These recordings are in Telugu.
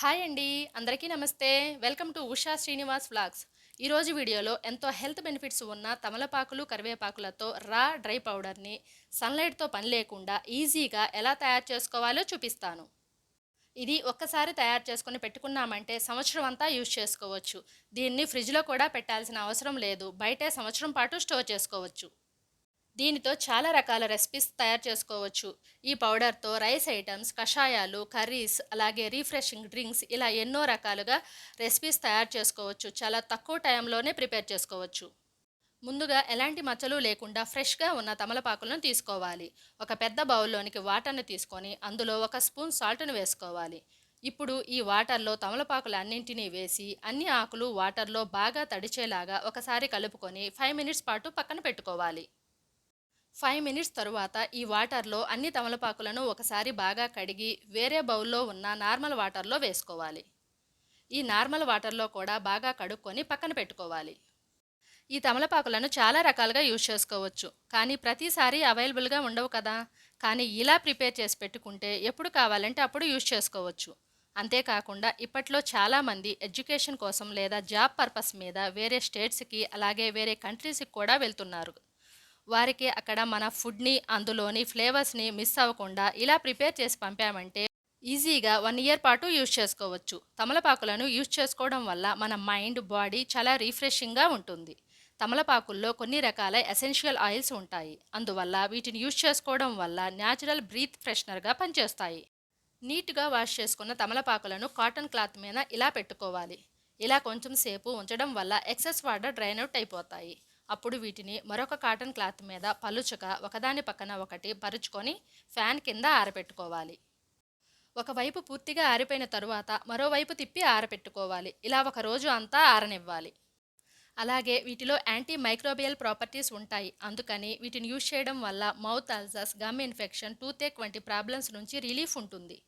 హాయ్ అండి అందరికీ నమస్తే. Welcome to Usha Srinivas vlogs. ఈరోజు వీడియోలో ఎంతో హెల్త్ బెనిఫిట్స్ ఉన్న తమలపాకులు కరివేపాకులతో రా డ్రై పౌడర్ని సన్లైట్తో పని లేకుండా ఈజీగా ఎలా తయారు చేసుకోవాలో చూపిస్తాను. ఇది ఒక్కసారి తయారు చేసుకొని పెట్టుకున్నామంటే సంవత్సరం అంతా యూజ్ చేసుకోవచ్చు. దీన్ని ఫ్రిడ్జ్లో కూడా పెట్టాల్సిన అవసరం లేదు. బయటే సంవత్సరం పాటు స్టోర్ చేసుకోవచ్చు. దీనితో చాలా రకాల రెసిపీస్ తయారు చేసుకోవచ్చు. ఈ పౌడర్తో రైస్ ఐటమ్స్ కషాయాలు కర్రీస్ అలాగే రీఫ్రెషింగ్ డ్రింక్స్ ఇలా ఎన్నో రకాలుగా రెసిపీస్ తయారు చేసుకోవచ్చు. చాలా తక్కువ టైంలోనే ప్రిపేర్ చేసుకోవచ్చు. ముందుగా ఎలాంటి మచ్చలు లేకుండా ఫ్రెష్గా ఉన్న తమలపాకులను తీసుకోవాలి. ఒక పెద్ద బౌల్లోనికి వాటర్ని తీసుకొని అందులో ఒక స్పూన్ సాల్ట్ను వేసుకోవాలి. ఇప్పుడు ఈ వాటర్లో తమలపాకులు అన్నింటినీ వేసి అన్ని ఆకులు వాటర్లో బాగా తడిచేలాగా ఒకసారి కలుపుకొని ఫైవ్ మినిట్స్ పాటు పక్కన పెట్టుకోవాలి. ఫైవ్ మినిట్స్ తరువాత ఈ వాటర్లో అన్ని తమలపాకులను ఒకసారి బాగా కడిగి వేరే బౌల్లో ఉన్న నార్మల్ వాటర్లో వేసుకోవాలి. ఈ నార్మల్ వాటర్లో కూడా బాగా కడుక్కొని పక్కన పెట్టుకోవాలి. ఈ తమలపాకులను చాలా రకాలుగా యూజ్ చేసుకోవచ్చు. కానీ ప్రతిసారి అవైలబుల్గా ఉండవు కదా. కానీ ఇలా ప్రిపేర్ చేసి పెట్టుకుంటే ఎప్పుడు కావాలంటే అప్పుడు యూజ్ చేసుకోవచ్చు. అంతేకాకుండా ఇప్పట్లో చాలామంది ఎడ్యుకేషన్ కోసం లేదా జాబ్ పర్పస్ మీద వేరే స్టేట్స్కి అలాగే వేరే కంట్రీస్కి కూడా వెళ్తున్నారు. వారికి అక్కడ మన ఫుడ్ని అందులోని ఫ్లేవర్స్ని మిస్ అవ్వకుండా ఇలా ప్రిపేర్ చేసి పంపామంటే ఈజీగా వన్ ఇయర్ పాటు యూజ్ చేసుకోవచ్చు. తమలపాకులను యూజ్ చేసుకోవడం వల్ల మన మైండ్ బాడీ చాలా రీఫ్రెషింగ్గా ఉంటుంది. తమలపాకుల్లో కొన్ని రకాల ఎసెన్షియల్ ఆయిల్స్ ఉంటాయి. అందువల్ల వీటిని యూజ్ చేసుకోవడం వల్ల న్యాచురల్ బ్రీత్ ఫ్రెషనర్గా పనిచేస్తాయి. నీట్గా వాష్ చేసుకున్న తమలపాకులను కాటన్ క్లాత్ మీద ఇలా పెట్టుకోవాలి. ఇలా కొంచెం సేపు ఉంచడం వల్ల ఎక్సెస్ వాటర్ డ్రైన్ అవుట్ అయిపోతాయి. అప్పుడు వీటిని మరొక కాటన్ క్లాత్ మీద పలుచక ఒకదాని పక్కన ఒకటి పరుచుకొని ఫ్యాన్ కింద ఆరబెట్టుకోవాలి ఒకవైపు పూర్తిగా ఆరిపోయిన తరువాత మరోవైపు తిప్పి ఆరబెట్టుకోవాలి ఇలా ఒక రోజు అంతా ఆరనివ్వాలి. అలాగే వీటిలో యాంటీ మైక్రోబియల్ ప్రాపర్టీస్ ఉంటాయి. అందుకని వీటిని యూజ్ చేయడం వల్ల mouth ulcers gum infection toothache వంటి ప్రాబ్లమ్స్ నుంచి రిలీఫ్ ఉంటుంది.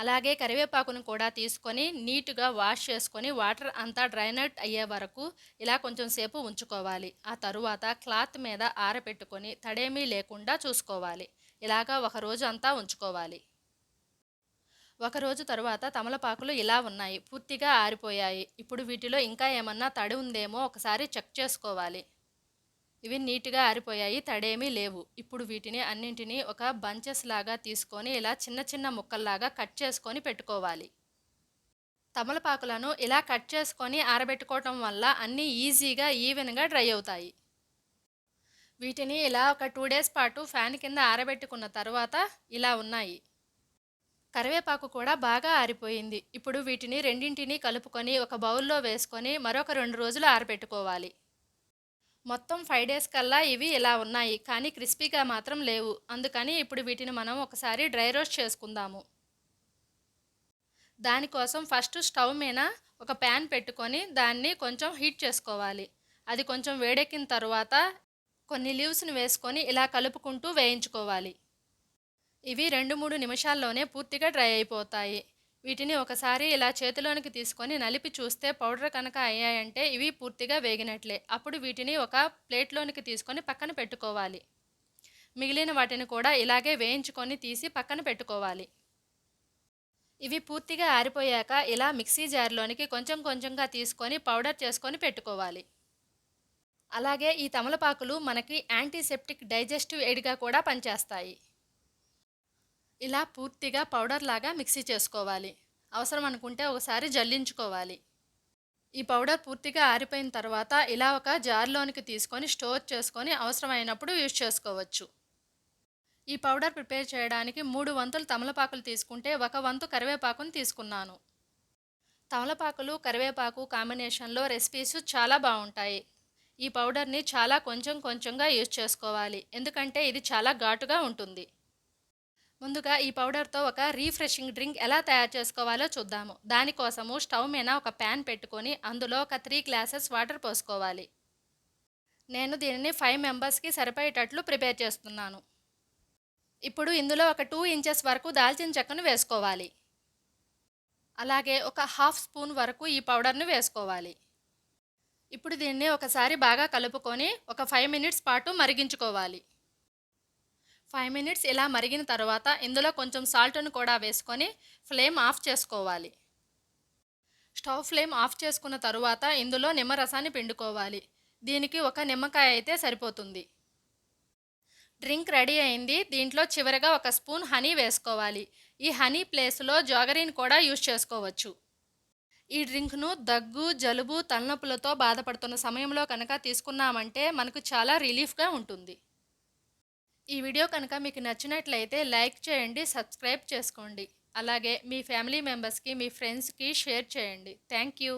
అలాగే కరివేపాకును కూడా తీసుకొని నీట్గా వాష్ చేసుకొని వాటర్ అంతా డ్రైనట్ అయ్యే వరకు ఇలా కొంచెం సేపు ఉంచుకోవాలి. ఆ తరువాత క్లాత్ మీద ఆరబెట్టుకొని తడేమీ లేకుండా చూసుకోవాలి. ఇలాగా ఒక రోజు అంతా ఉంచుకోవాలి. ఒక రోజు తరువాత తమలపాకులు ఇలా ఉన్నాయి. పూర్తిగా ఆరిపోయాయి. ఇప్పుడు వీటిలో ఇంకా ఏమన్నా తడి ఉందేమో ఒకసారి చెక్ చేసుకోవాలి. ఇవి నీట్గా ఆరిపోయాయి తడేమీ లేవు. ఇప్పుడు వీటిని అన్నింటినీ ఒక బంచెస్ లాగా తీసుకొని ఇలా చిన్న చిన్న ముక్కల్లాగా కట్ చేసుకొని పెట్టుకోవాలి. తమలపాకులను ఇలా కట్ చేసుకొని ఆరబెట్టుకోవటం వల్ల అన్నీ ఈజీగా ఈవెన్గా డ్రై అవుతాయి. వీటిని ఇలా ఒక టూ డేస్ పాటు ఫ్యాన్ కింద ఆరబెట్టుకున్న తర్వాత ఇలా ఉన్నాయి. కరివేపాకు కూడా బాగా ఆరిపోయింది. ఇప్పుడు వీటిని రెండింటిని కలుపుకొని ఒక బౌల్లో వేసుకొని మరొక రెండు రోజులు ఆరబెట్టుకోవాలి. మొత్తం ఫైవ్ డేస్ కల్లా ఇవి ఇలా ఉన్నాయి కానీ క్రిస్పీగా మాత్రం లేవు. అందుకని ఇప్పుడు వీటిని మనం ఒకసారి డ్రై రోస్ట్ చేసుకుందాము. దానికోసం ఫస్ట్ స్టవ్ మీద ఒక ప్యాన్ పెట్టుకొని దాన్ని కొంచెం హీట్ చేసుకోవాలి. అది కొంచెం వేడెక్కిన తర్వాత కొన్ని లీవ్స్ని వేసుకొని ఇలా కలుపుకుంటూ వేయించుకోవాలి. ఇవి రెండు మూడు నిమిషాల్లోనే పూర్తిగా డ్రై అయిపోతాయి. వీటిని ఒకసారి ఇలా చేతిలోనికి తీసుకొని నలిపి చూస్తే పౌడర్ కనుక అయ్యాయంటే ఇవి పూర్తిగా వేగినట్లే. అప్పుడు వీటిని ఒక ప్లేట్లోనికి తీసుకొని పక్కన పెట్టుకోవాలి. మిగిలిన వాటిని కూడా ఇలాగే వేయించుకొని తీసి పక్కన పెట్టుకోవాలి. ఇవి పూర్తిగా ఆరిపోయాక ఇలా మిక్సీ జార్లోనికి కొంచెం కొంచెంగా తీసుకొని పౌడర్ చేసుకొని పెట్టుకోవాలి. అలాగే ఈ తమలపాకులు మనకి యాంటీసెప్టిక్ డైజెస్టివ్ ఎయిడ్గా కూడా పనిచేస్తాయి. ఇలా పూర్తిగా పౌడర్ లాగా మిక్సీ చేసుకోవాలి. అవసరం అనుకుంటే ఒకసారి జల్లించుకోవాలి. ఈ పౌడర్ పూర్తిగా ఆరిపోయిన తర్వాత ఇలా ఒక జార్లోనికి తీసుకొని స్టోర్ చేసుకొని అవసరమైనప్పుడు యూజ్ చేసుకోవచ్చు. ఈ పౌడర్ ప్రిపేర్ చేయడానికి మూడు వంతులు తమలపాకులు తీసుకుంటే ఒక వంతు కరివేపాకును తీసుకున్నాను. తమలపాకులు కరివేపాకు కాంబినేషన్లో రెసిపీస్ చాలా బాగుంటాయి. ఈ పౌడర్ని చాలా కొంచెం కొంచెంగా యూజ్ చేసుకోవాలి. ఎందుకంటే ఇది చాలా ఘాటుగా ఉంటుంది. ముందుగా ఈ పౌడర్తో ఒక రీఫ్రెషింగ్ డ్రింక్ ఎలా తయారు చేసుకోవాలో చూద్దాము. దానికోసము స్టవ్ మీద ఒక ప్యాన్ పెట్టుకొని అందులో ఒక త్రీ గ్లాసెస్ వాటర్ పోసుకోవాలి. నేను దీనిని ఫైవ్ మెంబర్స్కి సరిపోయేటట్లు ప్రిపేర్ చేస్తున్నాను. ఇప్పుడు ఇందులో ఒక టూ ఇంచెస్ వరకు దాల్చిన చెక్కను వేసుకోవాలి. అలాగే ఒక హాఫ్ స్పూన్ వరకు ఈ పౌడర్ను వేసుకోవాలి. ఇప్పుడు దీన్ని ఒకసారి బాగా కలుపుకొని ఒక ఫైవ్ మినిట్స్ పాటు మరిగించుకోవాలి. ఫైవ్ మినిట్స్ ఇలా మరిగిన తర్వాత ఇందులో కొంచెం సాల్ట్ను కూడా వేసుకొని ఫ్లేమ్ ఆఫ్ చేసుకోవాలి. స్టవ్ ఫ్లేమ్ ఆఫ్ చేసుకున్న తరువాత ఇందులో నిమ్మరసాన్ని పిండుకోవాలి. దీనికి ఒక నిమ్మకాయ అయితే సరిపోతుంది. డ్రింక్ రెడీ అయింది. దీంట్లో చివరగా ఒక స్పూన్ హనీ వేసుకోవాలి. ఈ హనీ ప్లేస్లో జాగరీని కూడా యూజ్ చేసుకోవచ్చు. ఈ డ్రింక్ను దగ్గు జలుబు తలనొప్పులతో బాధపడుతున్న సమయంలో కనుక తీసుకున్నామంటే మనకు చాలా రిలీఫ్గా ఉంటుంది. ఈ వీడియో కనుక మీకు నచ్చినట్లయితే లైక్ చేయండి సబ్స్క్రైబ్ చేసుకోండి. అలాగే మీ ఫ్యామిలీ మెంబర్స్కి మీ ఫ్రెండ్స్కి షేర్ చేయండి. Thank you.